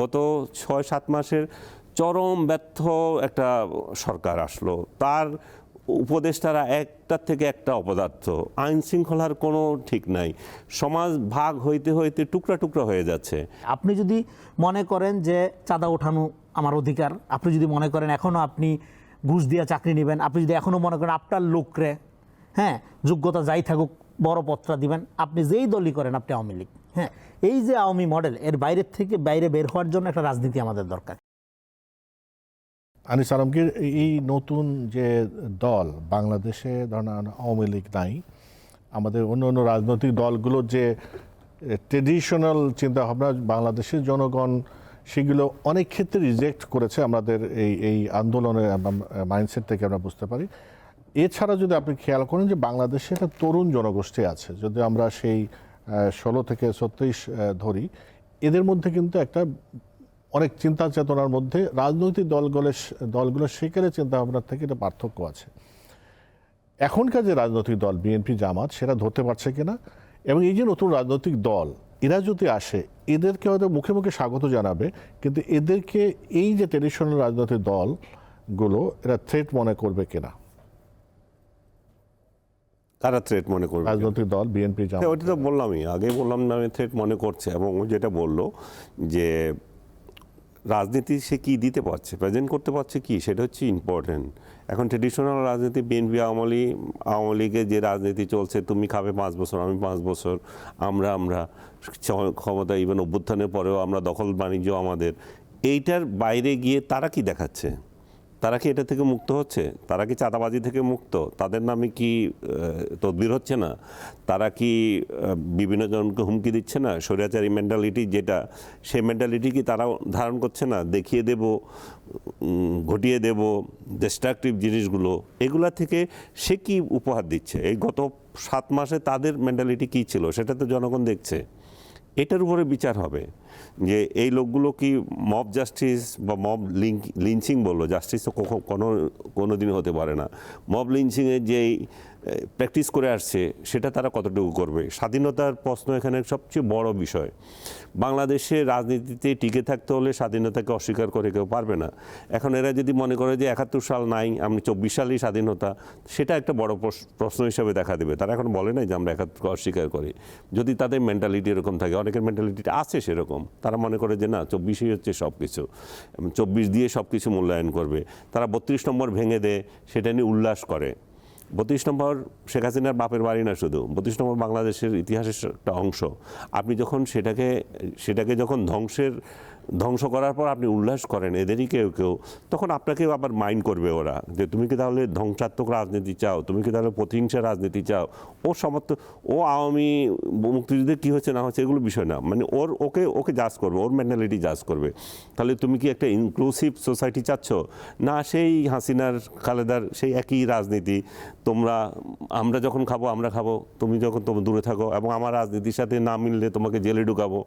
গত ছয়, সাত মাসের চরম ব্যর্থ একটা সরকার আসলো। তার উপদেষ্টারা একটার থেকে একটা অপদার্থ। আইন শৃঙ্খলার কোনো ঠিক নাই। সমাজ ভাগ হইতে হইতে টুকরা টুকরা হয়ে যাচ্ছে। আপনি যদি মনে করেন যে চাঁদা ওঠানো আমার অধিকার, আপনি যদি মনে করেন এখনও আপনি ঘুষ দিয়ে চাকরি নেবেন, আপনি যদি এখনও মনে করেন আপনার লোকরে হ্যাঁ যোগ্যতা যাই থাকুক বড় পত্রা দিবেন। আপনি যেই দলই করেন, আপনি আওয়ামী লীগ। হ্যাঁ এই যে আওয়ামী মডেল, এর বাইরের থেকে বাইরে বের হওয়ার জন্য একটা রাজনীতি আমাদের দরকার। আনিস আলমগীর, এই নতুন যে দল, বাংলাদেশে ধরেন আওয়ামী লীগ নাই, আমাদের অন্য অন্য রাজনৈতিক দলগুলোর যে ট্রেডিশনাল চিন্তাভাবনা, বাংলাদেশের জনগণ, সেগুলো অনেক ক্ষেত্রে রিজেক্ট করেছে আমাদের এই এই আন্দোলনের মাইন্ডসেট থেকে আমরা বুঝতে পারি। এছাড়া যদি আপনি খেয়াল করেন যে বাংলাদেশে একটা তরুণ জনগোষ্ঠী আছে, যদি আমরা সেই ষোলো থেকে ছত্রিশ ধরি, এদের মধ্যে কিন্তু একটা অনেক চিন্তা চেতনার মধ্যে রাজনৈতিক দলগুলো দলগুলোর সেখানে চিন্তা ভাবনার থেকে এটা পার্থক্য আছে। এখনকার যে রাজনৈতিক দল, বিএনপি, জামাত, সেটা ধরতে পারছে কিনা? এবং এই যে নতুন রাজনৈতিক দল, এরা যদি আসে, এদেরকে হয়তো মুখে মুখে স্বাগত জানাবে, কিন্তু এদেরকে এই যে ট্রেডিশনাল রাজনৈতিক দলগুলো, এরা থ্রেট মনে করবে কিনা? তারা থ্রেট মনে করবে রাজনৈতিক দল বিএনপি হ্যাঁ, জামাত। ওটা তো বললামই। আগে বললাম না আমি থ্রেট মনে করছে। এবং ও যেটা বলল যে রাজনীতি সে কি দিতে পারছে প্রেজেন্ট করতে পারছে কি সেটা হচ্ছে ইম্পর্টেন্ট এখন ট্রেডিশনাল রাজনীতি বিএনপি আওয়ামী লীগ আওয়ামী লীগের যে রাজনীতি চলছে তুমি খাবে পাঁচ বছর আমি পাঁচ বছর আমরা আমরা ক্ষমতা ইভেন অভ্যুত্থানের পরেও আমরা দখল বাণিজ্য আমাদের। এইটার বাইরে গিয়ে তারা কি দেখাচ্ছে? তারা কি এটা থেকে মুক্ত হচ্ছে? তারা কি চাঁদাবাজি থেকে মুক্ত? তাদের নামে কি তদবির হচ্ছে না? তারা কি বিভিন্ন জনকে হুমকি দিচ্ছে না? স্বৈরাচারী মেন্টালিটি যেটা, সেই মেন্টালিটি কি তারা ধারণ করছে না? দেখিয়ে দেব ঘটিয়ে দেব ডিস্ট্রাকটিভ জিনিসগুলো। এগুলা থেকে সে কি উপহার দিচ্ছে? এই গত সাত মাসে তাদের মেন্টালিটি কি ছিল? সেটা তো জনগণ দেখছে। এটার উপরে বিচার হবে যে এই লোকগুলো কি মব জাস্টিস বা মব লিঙ্ক লিঞ্চিং বলল? জাস্টিস তো কোনো কোনো দিনই হতে পারে না। মব লিঞ্চিংয়ের যেই প্র্যাকটিস করে আসছে, সেটা তারা কতটুকু করবে? স্বাধীনতার প্রশ্ন এখানে সবচেয়ে বড় বিষয়। বাংলাদেশে রাজনীতিতে টিকে থাকতে হলে স্বাধীনতাকে অস্বীকার করে কেউ পারবে না। এখন এরা যদি মনে করে যে একাত্তর সাল নাই, আমি চব্বিশ সালেই স্বাধীনতা, সেটা একটা বড় প্রশ- প্রশ্ন হিসাবে দেখা দেবে। তারা এখন বলে নাই যে আমরা একাত্তরকে অস্বীকার করি। যদি তাদের মেন্টালিটি এরকম থাকে, অনেকের মেন্টালিটিটা আছে সেরকম। তারা মনে করে যে না, চব্বিশই হচ্ছে সব কিছু চব্বিশ দিয়ে সব কিছু মূল্যায়ন করবে। তারা বত্রিশ নম্বর ভেঙে দেয়, সেটা নিয়ে উল্লাস করে। বত্রিশ নম্বর শেখ হাসিনার বাপের বাড়ি না শুধু, বত্রিশ নম্বর বাংলাদেশের ইতিহাসের একটা অংশ। আপনি যখন সেটাকে সেটাকে যখন ধ্বংসের ধ্বংস করার পর আপনি উল্লাস করেন, এদেরই কেউ কেউ। তখন আপনাকেও আবার মাইন্ড করবে ওরা যে, তুমি কি তাহলে ধ্বংসাত্মক রাজনীতি চাও? তুমি কি তাহলে প্রতিহিংসা রাজনীতি চাও? ও সমর্থ, ও আওয়ামী মুক্তিযুদ্ধের কী হচ্ছে না হচ্ছে এগুলো বিষয় না। মানে ওর, ওকে ওকে জাজ করবে, ওর মেন্টালিটি জাজ করবে। তাহলে তুমি কি একটা ইনক্লুসিভ সোসাইটি চাচ্ছ? না, সেই হাসিনার, খালেদার, সেই একই রাজনীতি। তোমরা, আমরা যখন খাব, আমরা খাব। তুমি যখন, তুমি দূরে থাকো এবং আমার রাজনীতির সাথে না মিললে তোমাকে জেলে ঢুকাবো।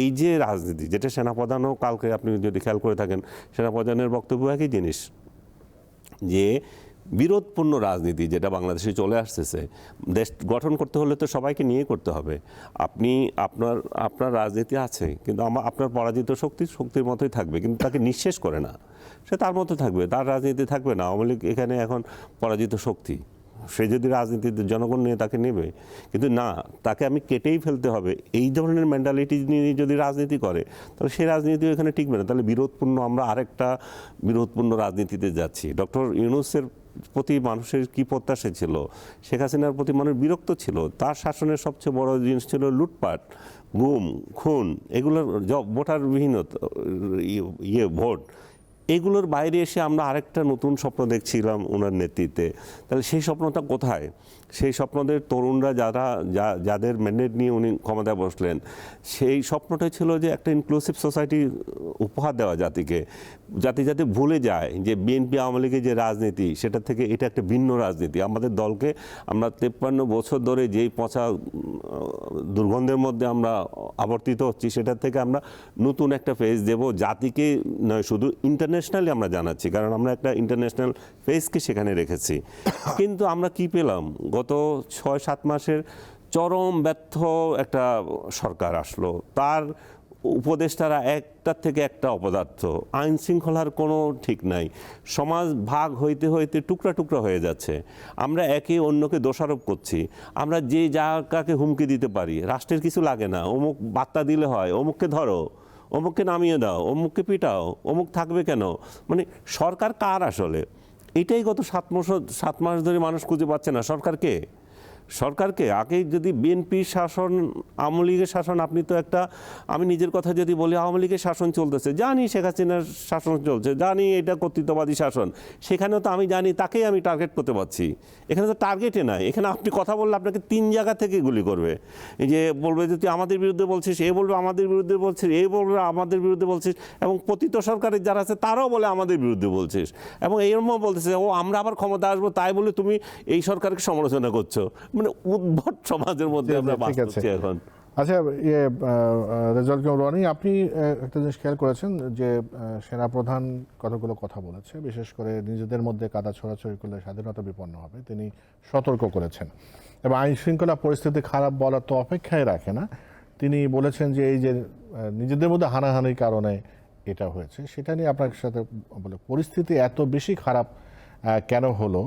এই যে রাজনীতি, যেটা সেনাপ্রধানও কালকে আপনি যদি খেয়াল করে থাকেন, সেনাপ্রধানের বক্তব্য একই জিনিস, যে বিরোধপূর্ণ রাজনীতি যেটা বাংলাদেশে চলে আসতেছে, দেশ গঠন করতে হলে তো সবাইকে নিয়ে করতে হবে। আপনি, আপনার আপনার রাজনীতি আছে, কিন্তু আমার আপনার পরাজিত শক্তি শক্তির মতোই থাকবে, কিন্তু তাকে নিঃশেষ করে না। সে তার মতো থাকবে, তার রাজনীতি থাকবে না। আওয়ামী লীগ এখানে এখন পরাজিত শক্তি। সে যদি রাজনীতিতে জনগণ নিয়ে তাকে নেবে, কিন্তু না, তাকে আমি কেটেই ফেলতে হবে। এই ধরনের মেন্টালিটি নিয়ে যদি রাজনীতি করে, তাহলে সেই রাজনীতি এখানে টিকবে না। তাহলে বিরোধপূর্ণ আমরা আরেকটা বিরোধপূর্ণ রাজনীতিতে যাচ্ছি। ডক্টর ইউনুসের প্রতি মানুষের কি প্রত্যাশা ছিল? শেখ হাসিনার প্রতি মানুষ বিরক্ত ছিল। তার শাসনের সবচেয়ে বড় জিনিস ছিল লুটপাট, গুম, খুন, এগুলোর ভোটারবিহীন ইয়ে ভোট। এগুলোর বাইরে এসে আমরা আরেকটা নতুন স্বপ্ন দেখছিলাম ওনার নেতৃত্বে। তাহলে সেই স্বপ্নটা কোথায়? সেই স্বপ্নদের তরুণরা যারা যাদের ম্যান্ডেট নিয়ে উনি ক্ষমতায় বসলেন, সেই স্বপ্নটা ছিল যে একটা ইনক্লুসিভ সোসাইটি উপহার দেওয়া জাতিকে। জাতি যাতে ভুলে যায় যে বিএনপি আওয়ামী লীগের যে রাজনীতি, সেটা থেকে এটা একটা ভিন্ন রাজনীতি। আমাদের দলকে আমরা তেপ্পান্ন বছর ধরে যেই পচা, দুর্গন্ধের মধ্যে আমরা আবর্তিত হচ্ছি, সেটার থেকে আমরা নতুন একটা ফেজ দেব জাতিকে নয়, শুধু ইন্টারন্যাশনালি আমরা জানাচ্ছি, কারণ আমরা একটা ইন্টারন্যাশনাল ফেজকে সেখানে রেখেছি। কিন্তু আমরা কি পেলাম? গত ছয়, সাত মাসের চরম ব্যর্থ একটা সরকার আসলো। তার উপদেষ্টারা একটার থেকে একটা অপদার্থ। আইন শৃঙ্খলার কোনো ঠিক নাই। সমাজ ভাগ হইতে হইতে টুকরা টুকরা হয়ে যাচ্ছে। আমরা একে অন্যকে দোষারোপ করছি। আমরা যে যা কাকে হুমকি দিতে পারি, রাষ্ট্রের কিছু লাগে না। অমুক বার্তা দিলে হয়, অমুককে ধরো, অমুককে নামিয়ে দাও, অমুককে পিটাও, অমুক থাকবে কেন? মানে সরকার কার আসলে? এটাই গত সাত মাস সাত মাস ধরে মানুষ খুঁজে পাচ্ছে না। সরকারকে সরকারকে, আগে যদি বিএনপির শাসন, আওয়ামী লীগের শাসন, আপনি তো একটা, আমি নিজের কথা যদি বলি, আওয়ামী লীগের শাসন চলতেছে। জানি শেখ হাসিনার শাসন চলছে, জানি এটা কর্তৃত্ববাদী শাসন। সেখানেও তো আমি জানি, তাকেই আমি টার্গেট করতে পারছি। এখানে তো টার্গেটে নাই। এখানে আপনি কথা বললে আপনাকে তিন জায়গা থেকে গুলি করবে। এই যে বলবে যে, তুই আমাদের বিরুদ্ধে বলছিস, এ বলবে আমাদের বিরুদ্ধে বলছিস, এ বলবে আমাদের বিরুদ্ধে বলছিস। এবং পতিত সরকারের যারা আছে, তারাও বলে, আমাদের বিরুদ্ধে বলছিস। এবং এরমও বলতেছে, ও, আমরা আবার ক্ষমতা আসব, তাই বলে তুমি এই সরকারকে সমালোচনা করছ। মানে উদ্ভট সমাজের মধ্যে আমরা বাস করছি এখন। আচ্ছা ইয়ে রেজাল্ট রনি আপনি একটা জিনিস খেয়াল করেছেন যে সেনাপ্রধান কতগুলো কথা বলেছে বিশেষ করে নিজেদের মধ্যে কাদা ছড়াছড়ি করলে স্বাধীনতা বিপন্ন হবে তিনি সতর্ক করেছেন। এবং আইন শৃঙ্খলা পরিস্থিতি খারাপ বলার তো অপেক্ষায় রাখে না। তিনি বলেছেন যে এই যে নিজেদের মধ্যে হানাহানির কারণে এটা হয়েছে সেটা নিয়ে আপনার সাথে বলে পরিস্থিতি এত বেশি খারাপ কেন হলো?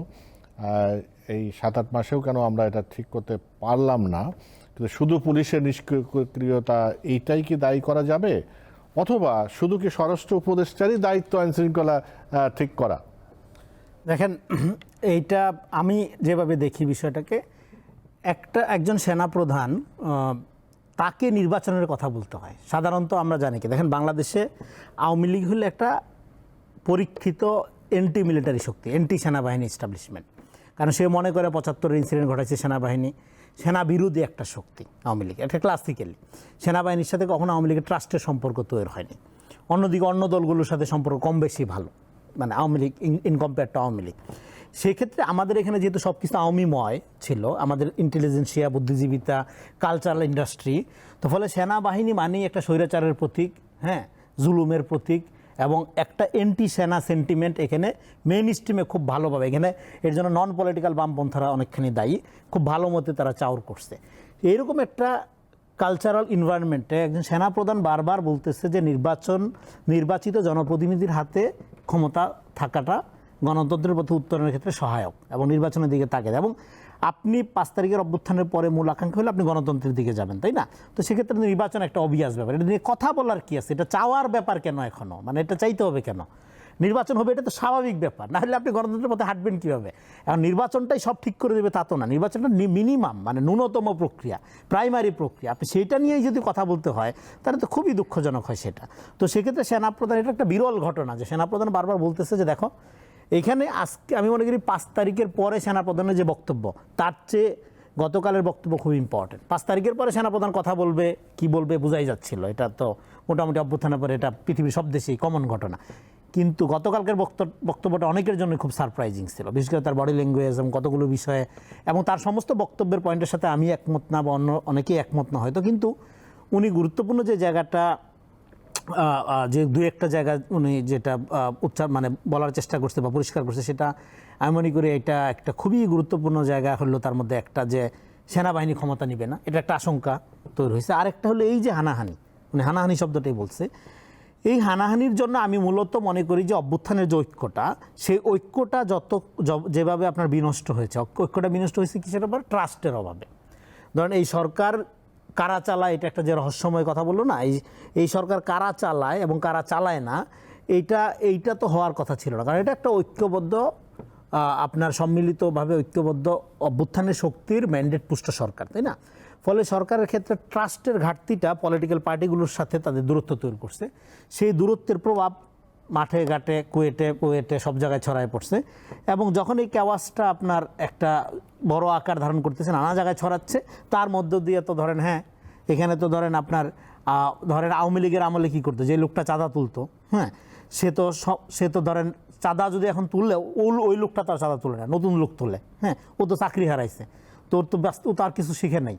এই সাত আট মাসেও কেন আমরা এটা ঠিক করতে পারলাম না? কিন্তু শুধু পুলিশের নিষ্ক্রিয়তা এইটাই কি দায়ী করা যাবে? অথবা শুধু কি স্বরাষ্ট্র উপদেষ্টারই দায়িত্ব আইন শৃঙ্খলা ঠিক করা? দেখেন, এইটা আমি যেভাবে দেখি বিষয়টাকে, একটা, একজন সেনাপ্রধান তাকে নির্বাচনের কথা বলতে হয়। সাধারণত আমরা জানি কি, দেখেন বাংলাদেশে আওয়ামী লীগ হলো একটা পরীক্ষিত এন্টি মিলিটারি শক্তি এন্টি সেনাবাহিনী এস্টাবলিশমেন্ট কারণ সে মনে করে পঁচাত্তরের ইনসিডেন্ট ঘটাইছে সেনাবাহিনী। সেনা বিরোধী একটা শক্তি আওয়ামী লীগ একটা ক্লাসিক্যালি সেনাবাহিনীর সাথে কখনো আওয়ামী লীগের ট্রাস্টের সম্পর্ক তৈরি হয়নি। অন্যদিকে অন্য দলগুলোর সাথে সম্পর্ক কম বেশি ভালো মানে Awami League in compare to Awami League. সেক্ষেত্রে আমাদের এখানে যেহেতু সব কিছু আওয়ামীময় ছিল, আমাদের ইন্টেলিজেন্সিয়া বুদ্ধিজীবিতা কালচারাল ইন্ডাস্ট্রি তো ফলে সেনাবাহিনী মানেই একটা স্বৈরাচারের প্রতীক হ্যাঁ জুলুমের প্রতীক এবং একটা এন্টি সেনা সেন্টিমেন্ট এখানে মেন স্ট্রিমে খুব ভালোভাবে, এখানে এর জন্য নন পলিটিক্যাল বামপন্থারা অনেকখানি দায়ী, খুব ভালো মতে তারা চাউর করছে। এইরকম একটা কালচারাল ইনভায়রনমেন্টে একজন সেনাপ্রধান বারবার বলতেছে যে নির্বাচন, নির্বাচিত জনপ্রতিনিধির হাতে ক্ষমতা থাকাটা গণতন্ত্রের পথে উত্তরণের ক্ষেত্রে সহায়ক এবং নির্বাচনের দিকে তাকে এবং আপনি পাঁচ তারিখের অভ্যুত্থানের পরে মূল আকাঙ্ক্ষা হলে আপনি গণতন্ত্রের দিকে যাবেন, তাই না? তো সেক্ষেত্রে নির্বাচন একটা অবিয়াস ব্যাপার। এটা নিয়ে কথা বলার কি আছে? এটা চাওয়ার ব্যাপার কেন এখনও? মানে এটা চাইতে হবে কেন? নির্বাচন হবে, এটা তো স্বাভাবিক ব্যাপার। না হলে আপনি গণতন্ত্রের পথে হাঁটবেন কীভাবে? এখন নির্বাচনটাই সব ঠিক করে দেবে তা তো না। নির্বাচনটা মিনিমাম মানে ন্যূনতম প্রক্রিয়া প্রাইমারি প্রক্রিয়া। আপনি সেইটা নিয়েই যদি কথা বলতে হয়, তাহলে তো খুবই দুঃখজনক হয় সেটা। তো সেক্ষেত্রে সেনাপ্রধান, এটা একটা বিরল ঘটনা যে সেনাপ্রধান বারবার বলতেছে যে, দেখো এখানে আজকে আমি মনে করি পাঁচ তারিখের পরে সেনাপ্রধানের যে বক্তব্য, তার চেয়ে গতকালের বক্তব্য খুব ইম্পর্টেন্ট পাঁচ তারিখের পরে সেনাপ্রধান কথা বলবে, কি বলবে বোঝাই যাচ্ছিল। এটা তো মোটামুটি অভ্যুত্থানের পরে এটা পৃথিবীর সব দেশেই কমন ঘটনা। কিন্তু গতকালকের বক্তব্য বক্তব্যটা অনেকের জন্য খুব সারপ্রাইজিং ছিল। বিশেষ করে তার বডি ল্যাঙ্গুয়েজ এবং কতগুলো বিষয়ে এবং তার সমস্ত বক্তব্যের পয়েন্টের সাথে আমি একমত না বা অন্য অনেকেই একমত না হয়তো। কিন্তু উনি গুরুত্বপূর্ণ যে জায়গাটা যে দু একটা জায়গা উনি যেটা উচ্চার মানে বলার চেষ্টা করছে বা পরিষ্কার করছে, সেটা আমি মনে করি এটা একটা খুবই গুরুত্বপূর্ণ জায়গা হলো তার মধ্যে একটা যে সেনাবাহিনী ক্ষমতা নিবে না। এটা একটা আশঙ্কা তৈরি হয়েছে। আরেকটা হলো এই যে হানাহানি উনি হানাহানি শব্দটাই বলছে। এই হানাহানির জন্য আমি মূলত মনে করি যে অভ্যুত্থানের যে ঐক্যটা, সেই ঐক্যটা যত যেভাবে আপনার বিনষ্ট হয়েছে, ঐক্যটা বিনষ্ট হয়েছে কিসের অভাবে ট্রাস্টের অভাবে। ধরেন এই সরকার কারা চালায়, এটা একটা যে রহস্যময় কথা বলল না, এই এই সরকার কারা চালায় এবং কারা চালায় না, এইটা এইটা তো হওয়ার কথা ছিল না। কারণ এটা একটা ঐক্যবদ্ধ আপনার সম্মিলিতভাবে ঐক্যবদ্ধ অভ্যুত্থানের শক্তির ম্যান্ডেট পুষ্ট সরকার, তাই না? ফলে সরকারের ক্ষেত্রে ট্রাস্টের ঘাটতিটা পলিটিক্যাল পার্টিগুলোর সাথে তাদের দূরত্ব তৈরি করছে। সেই দূরত্বের প্রভাব মাঠে, ঘাটে, কুয়েটে কুয়েটে সব জায়গায় ছড়ায় পড়ছে। এবং যখন এই ক্যাওয়াসটা আপনার একটা বড় আকার ধারণ করতেছে, নানা জায়গায় ছড়াচ্ছে, তার মধ্য দিয়ে তো ধরেন হ্যাঁ এখানে তো ধরেন আপনার ধরেন আওয়ামী লীগের আমলে কী করতো? যে লোকটা চাঁদা তুলতো হ্যাঁ সে তো সব, সে তো ধরেন চাঁদা যদি এখন তুললে ওই ওই লোকটা তার চাঁদা তুলে না, নতুন লোক তোলে হ্যাঁ ও তো চাকরি হারাইছে। তোর তো ব্যস্ত তার কিছু শিখে নাই।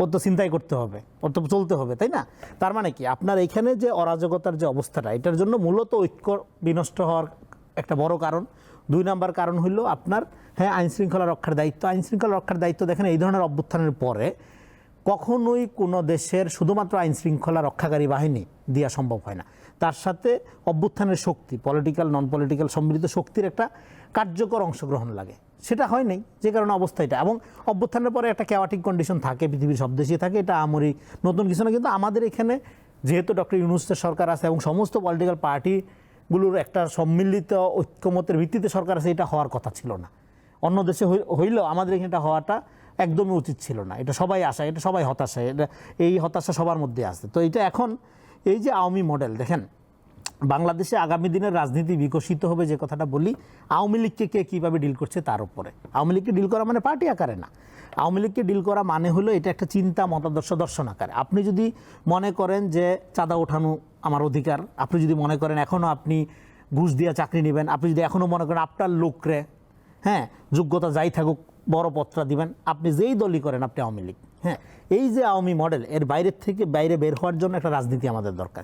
ওর তো চিন্তাই করতে হবে, ওর তো চলতে হবে, তাই না? তার মানে কি? আপনার এখানে যে অরাজকতার যে অবস্থাটা, এটার জন্য মূলত ঐক্য বিনষ্ট হওয়ার একটা বড় কারণ। দুই নাম্বার কারণ হইল আপনার হ্যাঁ আইন শৃঙ্খলা রক্ষার দায়িত্ব। আইন শৃঙ্খলা রক্ষার দায়িত্ব দেখেন, এই ধরনের অভ্যুত্থানের পরে কখনোই কোনো দেশের শুধুমাত্র আইন শৃঙ্খলা রক্ষাকারী বাহিনী দেওয়া সম্ভব হয় না। তার সাথে অভ্যুত্থানের শক্তি পলিটিক্যাল নন পলিটিক্যাল সম্মিলিত শক্তির একটা কার্যকর অংশগ্রহণ লাগে। সেটা হয় নাই, যে কারণে অবস্থা এটা। এবং অভ্যুত্থানের পরে একটা ক্যাওয়াটিক কন্ডিশন থাকে, পৃথিবীর সব দেশে থাকে, এটা আমরি নতুন কিছু না, কিন্তু আমাদের এখানে যেহেতু ডক্টর ইউনুসের সরকার আছে এবং সমস্ত পলিটিক্যাল পার্টিগুলোর একটা সম্মিলিত ঐক্যমতের ভিত্তিতে সরকার আছে, এটা হওয়ার কথা ছিল না। অন্য দেশে হই- হইলেও আমাদের এখানে এটা হওয়াটা একদমই উচিত ছিল না। এটা সবাই আশা, এটা সবাই হতাশা এটা এই হতাশা সবার মধ্যে আছে। তো এটা এখন এই যে আওয়ামী মডেল দেখেন বাংলাদেশে আগামী দিনের রাজনীতি বিকশিত হবে যে কথাটা বলি, আওয়ামী লীগকে কে কীভাবে ডিল করছে তার উপরে। আওয়ামী লীগকে ডিল করা মানে পার্টি আকারে না। আওয়ামী লীগকে ডিল করা মানে হলো এটা একটা চিন্তা, মতাদর্শ দর্শন আকারে। আপনি যদি মনে করেন যে চাঁদা ওঠানো আমার অধিকার, আপনি যদি মনে করেন এখনও আপনি ঘুষ দিয়ে চাকরি নেবেন, আপনি যদি এখনও মনে করেন আপনার লোকরে হ্যাঁ যোগ্যতা যাই থাকুক, বড় পত্রা দিবেন, আপনি যেই দলই করেন আপনি আওয়ামী লীগ হ্যাঁ এই যে আওয়ামী মডেল এর বাইরের থেকে বাইরে বের হওয়ার জন্য একটা রাজনীতি আমাদের দরকার।